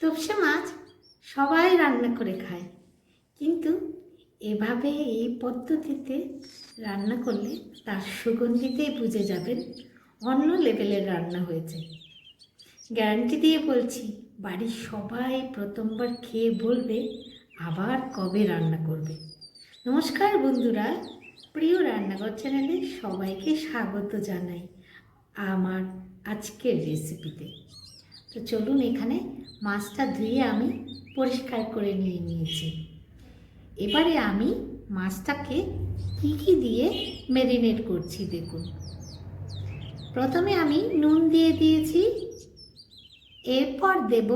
তপসে মাছ সবাই রান্না করে খায়। কিন্তু এভাবে এই পদ্ধতিতে রান্না করলে তার সুগন্ধিতেই বুঝে যাবেন অন্য লেভেলের রান্না হয়েছে। গ্যারান্টি দিয়ে বলছি, বাড়ির সবাই প্রথমবার খেয়ে বলবে আবার কবে রান্না করবে। নমস্কার বন্ধুরা, প্রিয় রান্নাঘর চ্যানেলে সবাইকে স্বাগত জানাই আমার আজকের রেসিপিতে। তো চলুন এখানে মাছটা ধুয়ে আমি পরিষ্কার করে নিয়ে নিয়েছি। এবারে আমি মাছটাকে কী কী দিয়ে ম্যারিনেট করছি দেখুন। প্রথমে আমি নুন দিয়ে দিয়েছি, এরপর দেব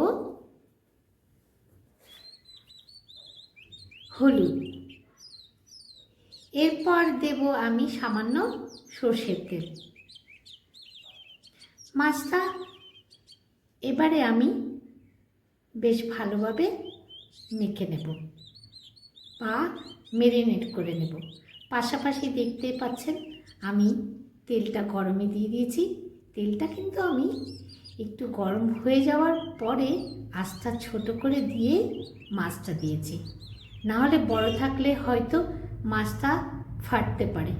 হলুদ। এরপর দেব আমি সামান্য সর্ষের তেল। মাছটা এবারে আমি বেশ ভালোভাবে মেখে নেব। বা মেরিনেট করে নেব। পাশাপাশি দেখতে পাচ্ছেন, আমি তেলটা গরমে দিয়ে দিয়েছি। তেলটা কিন্তু আমি একটু গরম হয়ে যাওয়ার পরে আস্তা ছোট করে দিয়ে মাছটা দিয়েছি। না হলে বড় থাকলে হয়তো মাছটা ফাটতে পারে।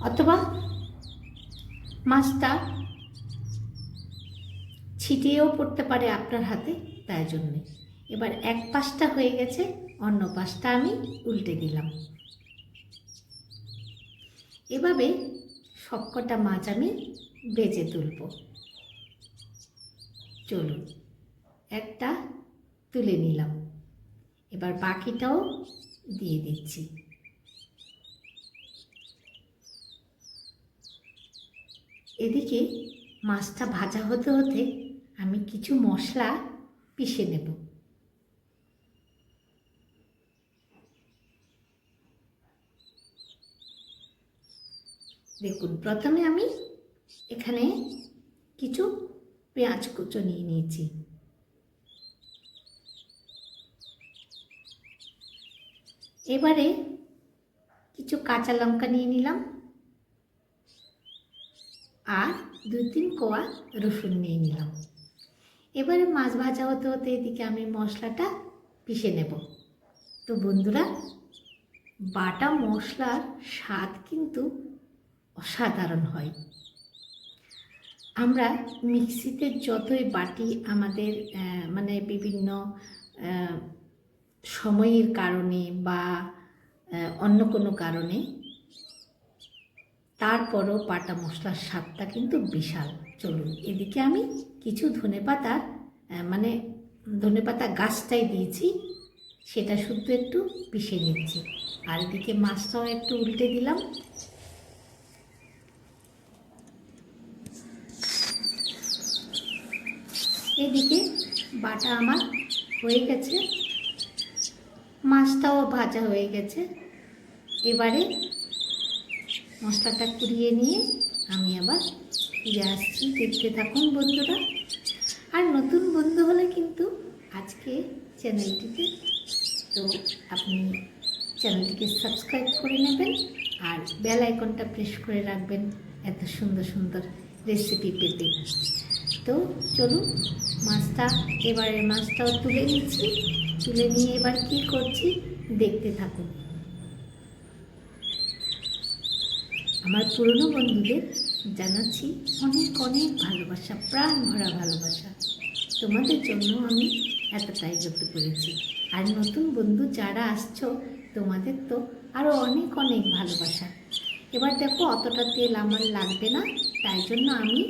অথবা মাছটা ছিটিয়েও পড়তে পারে আপনার হাতে, তাই জন্যে। এবার এক পাশটা হয়ে গেছে, অন্য পাশটা আমি উল্টে দিলাম। এভাবে সবকটা মাছ আমি ভেজে তুলব। চলুন, একটা তুলে নিলাম। এবার বাকিটাও দিয়ে দিচ্ছি। এদিকে মাছটা ভাজা হতে হতে আমি কিছু মশলা পিষে নেব। দেখুন, প্রথমে আমি এখানে কিছু পেঁয়াজ কুচো নিয়ে নিয়েছি। এবারে কিছু কাঁচা লঙ্কা নিয়ে নিলাম আর দু তিন কোয়া রসুন নিয়ে নিলাম। এবারে মাছ ভাজা হতে হতে এদিকে আমি মশলাটা পিষে নেব। তো বন্ধুরা, বাটা মশলার স্বাদ কিন্তু অসাধারণ হয়। আমরা মিক্সিতে যতই বাটি আমাদের মানে বিভিন্ন সময়ের কারণে বা অন্য কোনো কারণে, তারপরও বাটা মশলার স্বাদটা কিন্তু বিশাল। চলুন, এদিকে আমি কিছু ধনেপাতার আহ, মানে ধনেপাতা গাছটাই দিয়েছি সেটা শুধু একটু পিষে নিচ্ছি। আর এদিকে মাছটাও একটু উল্টে দিলাম। এদিকে বাটা আমার হয়ে গেছে। মাছটাও ভাজা হয়ে গেছে। এবারে মশলাটা কুড়িয়ে নিয়ে আমি আবার ফিরে আসছি। দেখতে থাকুন বন্ধুরা। আর নতুন বন্ধু হলে কিন্তু আজকে চ্যানেলটিতে তো আপনি চ্যানেলটিকে সাবস্ক্রাইব করে নেবেন আর বেল আইকনটা প্রেস করে রাখবেন এত সুন্দর সুন্দর রেসিপি পেতে। তো চলুন, মাছটা এবারে মাছটাও তুলে নিচ্ছি। তুলে নিয়ে এবার কি করছি দেখতে থাকুন। আমার পুরনো বন্ধুদের জানাচ্ছি অনেক অনেক ভালোবাসা, প্রাণ ভরা ভালোবাসা। তোমাদের জন্য আমি এতটাই করতে করেছি। আর নতুন বন্ধু যারা আসছো, তোমাদের তো আরও অনেক অনেক ভালোবাসা। এবার দেখো অতটা তেল আমার লাগবে না, তাই জন্য আমি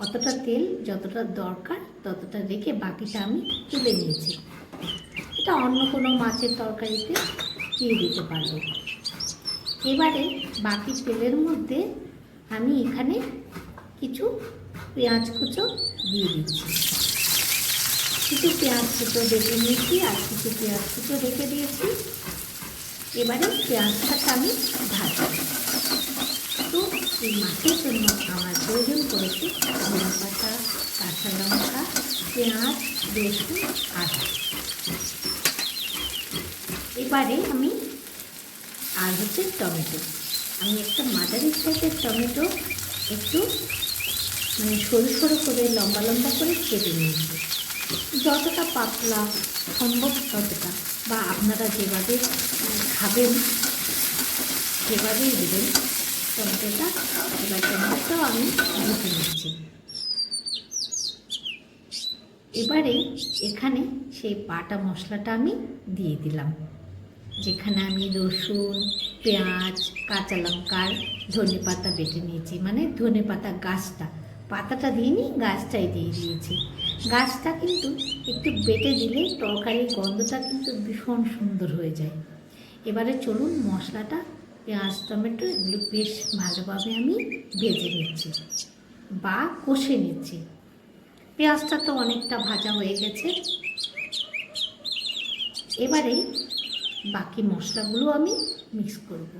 অতটা তেল যতটা দরকার ততটা রেখে বাকিটা আমি তুলে নিয়েছি। এটা অন্য কোনো মাছের তরকারিতে দিয়ে দিতে পারব। এবারে বাকি তেলের মধ্যে আমি এখানে কিছু পেঁয়াজ কুচো দিয়ে দিচ্ছি। কিছু পেঁয়াজ কুচো রেখে নিয়েছি আর কিছু পেঁয়াজ কুচো রেখে দিয়েছি। এবারে পেঁয়াজটাকে আমি ভাজবো। তো এই মাছের জন্য আমার প্রয়োজন পড়েছে ধনে পাতা, কাঁচা লঙ্কা, পেঁয়াজ, রসুন, আদা। এবারে আমি আর হচ্ছে টমেটো। আমি একটা মাদারি সাইজের টমেটো একটু মানে সরু সরু করে, লম্বা লম্বা করে কেটে নিয়েছি। যতটা পাতলা সম্ভব ততটা, বা আপনারা যেভাবে খাবেন সেভাবেই দেবেন, টমেটোটা এবার টমেটোটাও আমি ধুতে নিচ্ছি। এবারে এখানে সেই বাটা মশলাটা আমি দিয়ে দিলাম। যেখানে আমি রসুন, পেঁয়াজ, কাঁচা লঙ্কার ধনে পাতা বেটে নিয়েছি। মানে ধনে পাতা গাছটা, পাতাটা দিইনি, গাছটাই দিয়ে দিয়েছি। গাছটা কিন্তু একটু বেটে দিলে তরকারির গন্ধটা কিন্তু ভীষণ সুন্দর হয়ে যায়। এবারে চলুন মশলাটা, পেঁয়াজ, টমেটো এগুলো বেশ ভালোভাবে আমি ভেজে নিচ্ছি বা কষে নিচ্ছি। পেঁয়াজটা তো অনেকটা ভাজা হয়ে গেছে। এবারে বাকি মশলাগুলো আমি মিক্স করব।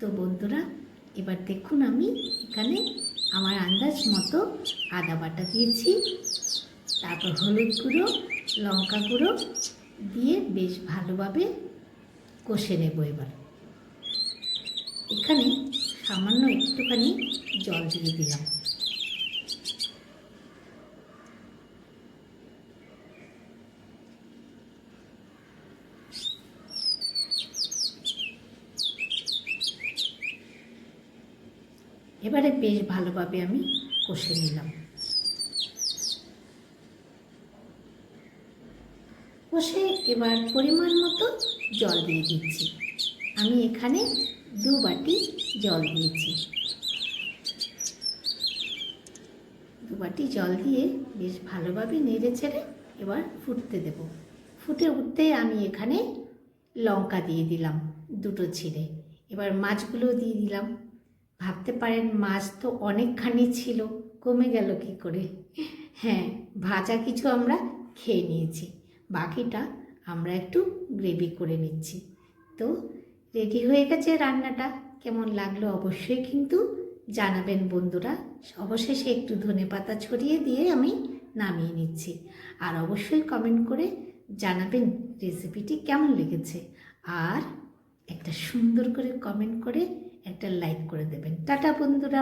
তো বন্ধুরা, এবার দেখুন আমি এখানে আমার আন্দাজ মতো আদা বাটা দিয়েছি, তারপর হলুদ গুঁড়ো, লঙ্কা গুঁড়ো দিয়ে বেশ ভালোভাবে কষে নেব এবার। এখানে সামান্য একটুখানি জল দিয়ে দিলাম। এবারে বেশ ভালোভাবে আমি কষে নিলাম। কষে এবার পরিমাণ মতো জল দিয়ে দিচ্ছি। আমি এখানে দু বাটি জল দিয়েছি। দু বাটি জল দিয়ে বেশ ভালোভাবে নেড়ে ছেড়ে এবার ফুটতে দেব। ফুটে উঠতে আমি এখানে লঙ্কা দিয়ে দিলাম দুটো ছিঁড়ে। এবার মাছগুলো দিয়ে দিলাম। ভাবতে পারেন মাছ তো অনেকখানি ছিল, কমে গেল কি করে? হ্যাঁ ভাজা কিছু আমরা খেয়ে নিয়েছি, বাকিটা আমরা একটু গ্রেভি করে নিচ্ছি। তো রেডি হয়ে গেছে রান্নাটা, কেমন লাগল অবশ্যই কিন্তু জানাবেন বন্ধুরা। অবশেষে একটু ধনে পাতা ছড়িয়ে দিয়ে আমি নামিয়ে নিচ্ছি। আর অবশ্যই কমেন্ট করে জানাবেন রেসিপিটি কেমন লেগেছে। আর একটা সুন্দর করে কমেন্ট করে একটা লাইক করে দেবেন। টাটা বন্ধুরা।